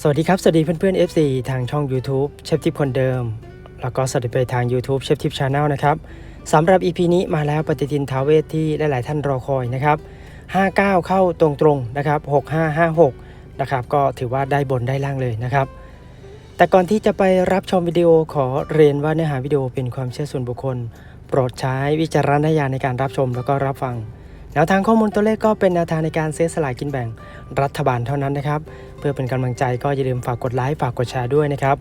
สวัสดีครับ สวัสดีเพื่อนๆ FC ทางช่อง YouTube เชฟทิปคนเดิม แล้วก็สวัสดีไปทาง YouTube เชฟทิปชาแนลนะครับสำหรับ EP นี้มาแล้วปฏิทินทาวเวทที่หลายๆท่านรอคอยนะครับ 59 เข้าตรงๆนะครับ 6556 นะครับ ก็ถือว่าได้บนได้ล่างเลยนะครับ แต่ก่อนที่จะไปรับชมวิดีโอขอเรียนว่าเนื้อหาวิดีโอเป็นความเชื่อส่วนบุคคล โปรดใช้วิจารณญาณในการรับชมแล้วก็รับฟัง แนวทางข้อมูลตัวเลขก็เป็นแนวทางในการซื้อสลากกินแบ่งรัฐบาลเท่านั้นนะครับ เพื่อเป็นกำลังใจก็อย่าลืมฝากกดไลค์ฝากกดแชร์ด้วยนะครับ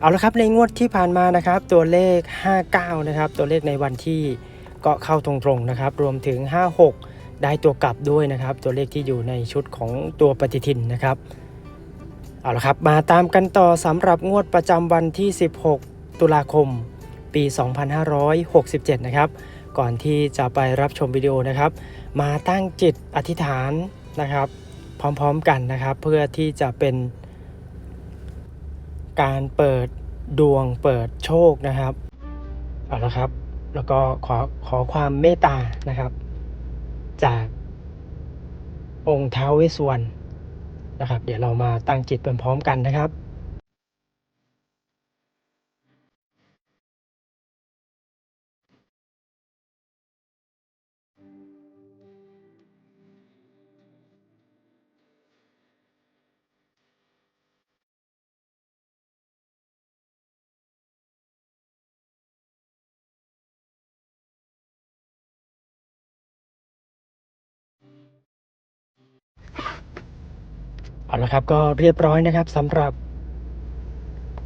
เอาละครับในงวดที่ผ่านมานะครับ ตัวเลข 59 นะครับ ตัวเลขในวันที่ก็เข้าตรงๆนะครับ รวมถึง 56 ได้ตัวกลับด้วยนะครับ ตัวเลขที่อยู่ในชุดของตัวปฏิทินนะครับ เอาละครับมาตามกันต่อสำหรับงวดประจำวันที่ 16 ตุลาคม ปี 2567 นะครับ ก่อนที่จะไปรับชมวิดีโอนะครับ มาตั้งจิตอธิษฐานนะครับ พร้อมๆกันนะครับ เพื่อที่จะเป็น การเปิดดวงเปิดโชคนะครับเอาละครับ แล้วก็ขอขอความเมตตานะครับ จากองค์เท้าวเวสสวรรณนะครับ เดี๋ยวเรามาตั้งจิตพร้อมๆกันนะครับ เอาละครับก็เรียบร้อยนะครับสำหรับ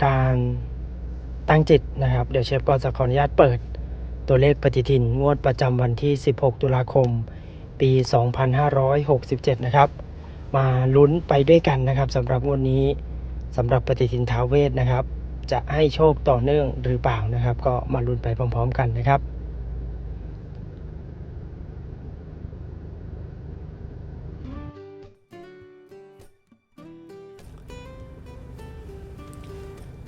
การตั้งจิตนะครับ เดี๋ยวเชฟก็จะขออนุญาตเปิดตัวเลขปฏิทินงวดประจำวันที่ 16 ตุลาคม ปี 2567 นะครับ มาลุ้นไปด้วยกันนะครับสำหรับงวดนี้สำหรับปฏิทินท้าเวทนะครับ จะให้โชคต่อเนื่องหรือเปล่านะครับ ก็มาลุ้นไปพร้อม ๆ กันนะครับ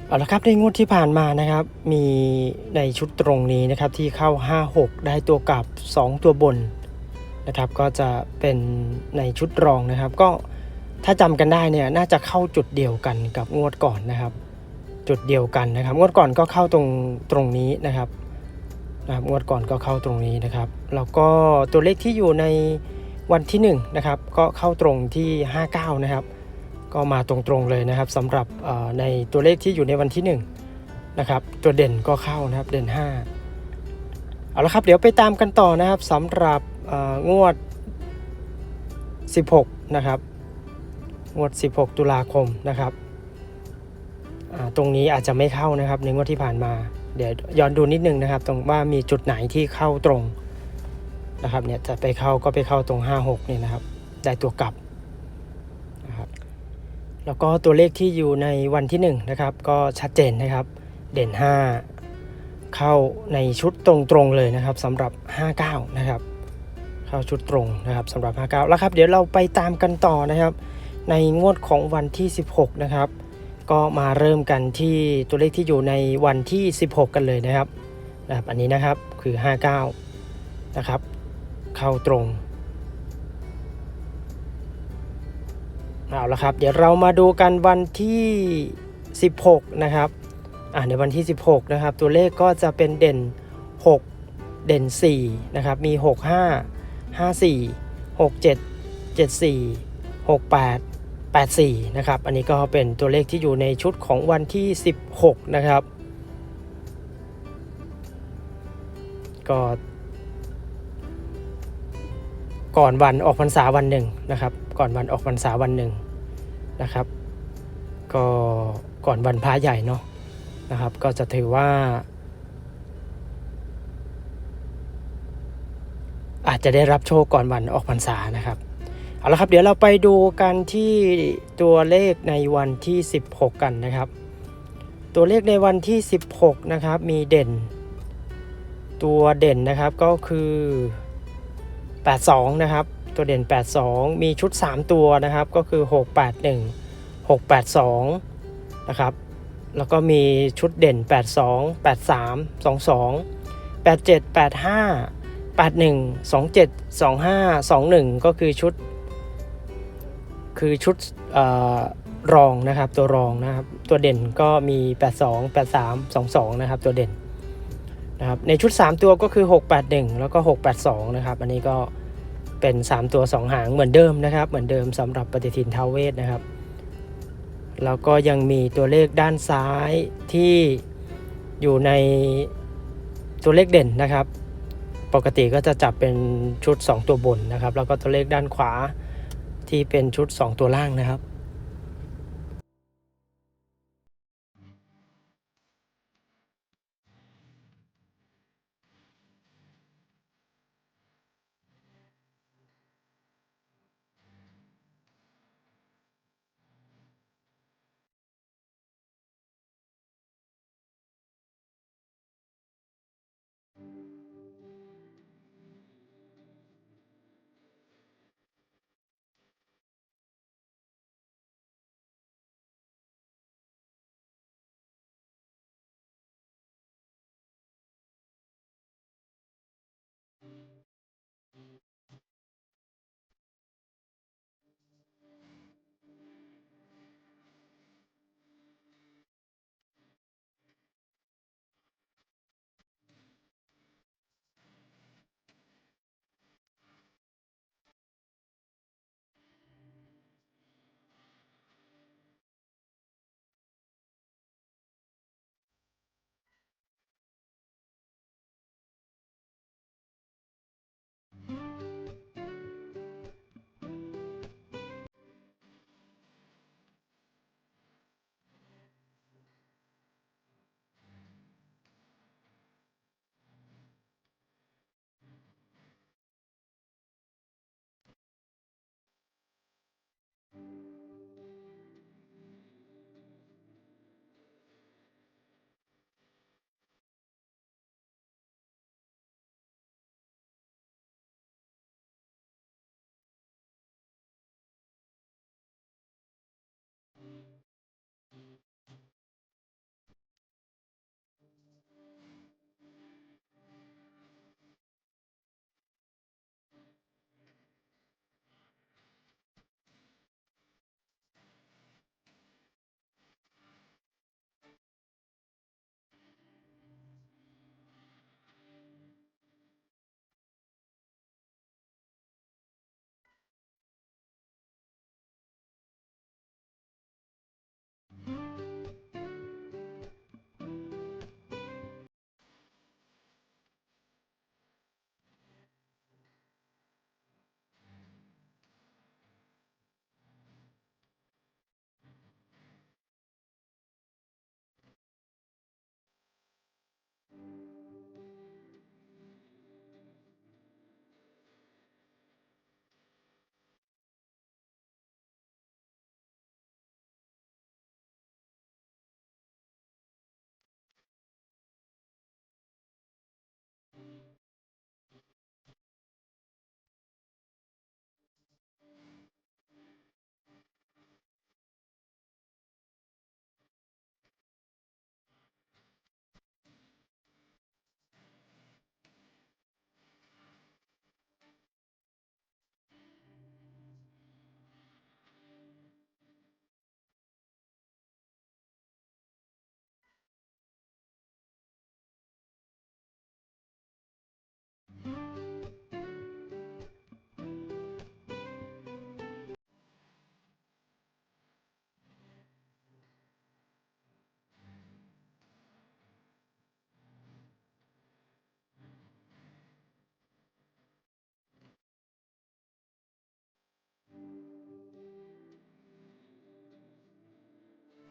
เอาละครับในงวดที่ผ่านมานะครับ มีในชุดตรงนี้นะครับที่เข้า 5-6 ได้ตัวกลับ 2 ตัวบนนะครับ ก็จะเป็นในชุดรองนะครับ ก็ถ้าจำกันได้เนี่ยน่าจะเข้าจุดเดียวกันกับงวดก่อนนะครับ จุดเดียวกันนะครับ งวดก่อนก็เข้าตรงตรงนี้นะครับนะครับงวดก่อนก็เข้าตรงนี้นะครับแล้วก็ตัวเลขที่อยู่ในวันที่1นะครับก็เข้าตรงที่ 59 นะครับ ก็มาตรงๆเลยนะครับสำหรับในตัวเลขที่อยู่ในวันที่ 1 นะครับ ตัวเด่นก็เข้านะครับเด่น 5 เอาละครับเดี๋ยวไปตามกันต่อนะครับสำหรับงวด 16 นะครับ งวด 16 ตุลาคมนะครับตรงนี้อาจจะไม่เข้านะครับในงวดที่ผ่านมา เดี๋ยวย้อนดูนิดนึงนะครับ ตรงว่ามีจุดไหนที่เข้าตรงนะครับเนี่ยจะไปเข้าก็ไปเข้าตรง 56เนี่ยนะครับ ได้ตัวกลับ แล้วก็ตัวเลขที่อยู่ในวันที่1นงนะครับก็ชัดเจนนะครับ เด่น 5 เข้าในชุดตรงๆเลยนะครับสำหรับ 59 นะครับ เข้าชุดตรงนะครับสำหรับ 59 แล้วครับ เดี๋ยวเราไปตามกันต่อนะครับ ในงวดของวันที่ 16 นะครับ ก็มาเริ่มกันที่ตัวเลขที่อยู่ในวันที่ 16 กันเลยนะครับนะครับอันนี้นะครับคือ 59 นะครับ เข้าตรง เอาละครับ เดี๋ยวเรามาดูกันวันที่ 16 นะครับอ่าในวันที่ 16 นะครับ ตัวเลขก็จะเป็นเด่น 6 เด่น 4 นะครับ มี 6 5 5 4 6 7 7 4 6 8 8 4 นะครับ อันนี้ก็เป็นตัวเลขที่อยู่ในชุดของวันที่ 16 นะครับ ก็ก่อนวันออกพรรษาวันหนึ่งนะครับ ก่อนวันออกพรรษาวันหนึ่งนะครับ ก็ก่อนวันพระใหญ่เนาะนะครับ ก็จะถือว่า อาจจะได้รับโชคก่อนวันออกพรรษานะครับเอาละครับเดี๋ยวเราไปดูกันที่ตัวเลขในวันที่ 16 กันนะครับ ตัวเลขในวันที่ 16 นะครับมีเด่น ตัวเด่นนะครับก็คือ 82 นะครับ ตัวเด่น 82 มีชุด 3 ตัวนะครับก็คือ 681 682 นะครับ แล้วก็มีชุดเด่น 82 83 22 87 85 81 27 25 21 ก็คือชุด คือชุดออรองนะครับตัวรองนะครับ ตัวเด่นก็มี 82 83 22 นะครับ ตัวเด่นนะครับในชุด 3 ตัวก็คือ 681 แล้วก็ 682 นะครับ อันนี้ก็ เป็น 3 ตัว 2 หางเหมือนเดิมนะครับ เหมือนเดิมสำหรับปฏิทินทาวเวศนะครับ แล้วก็ยังมีตัวเลขด้านซ้ายที่อยู่ในตัวเลขเด่นนะครับ ปกติก็จะจับเป็นชุด 2 ตัวบนนะครับ แล้วก็ตัวเลขด้านขวาที่เป็นชุด 2 ตัวล่างนะครับ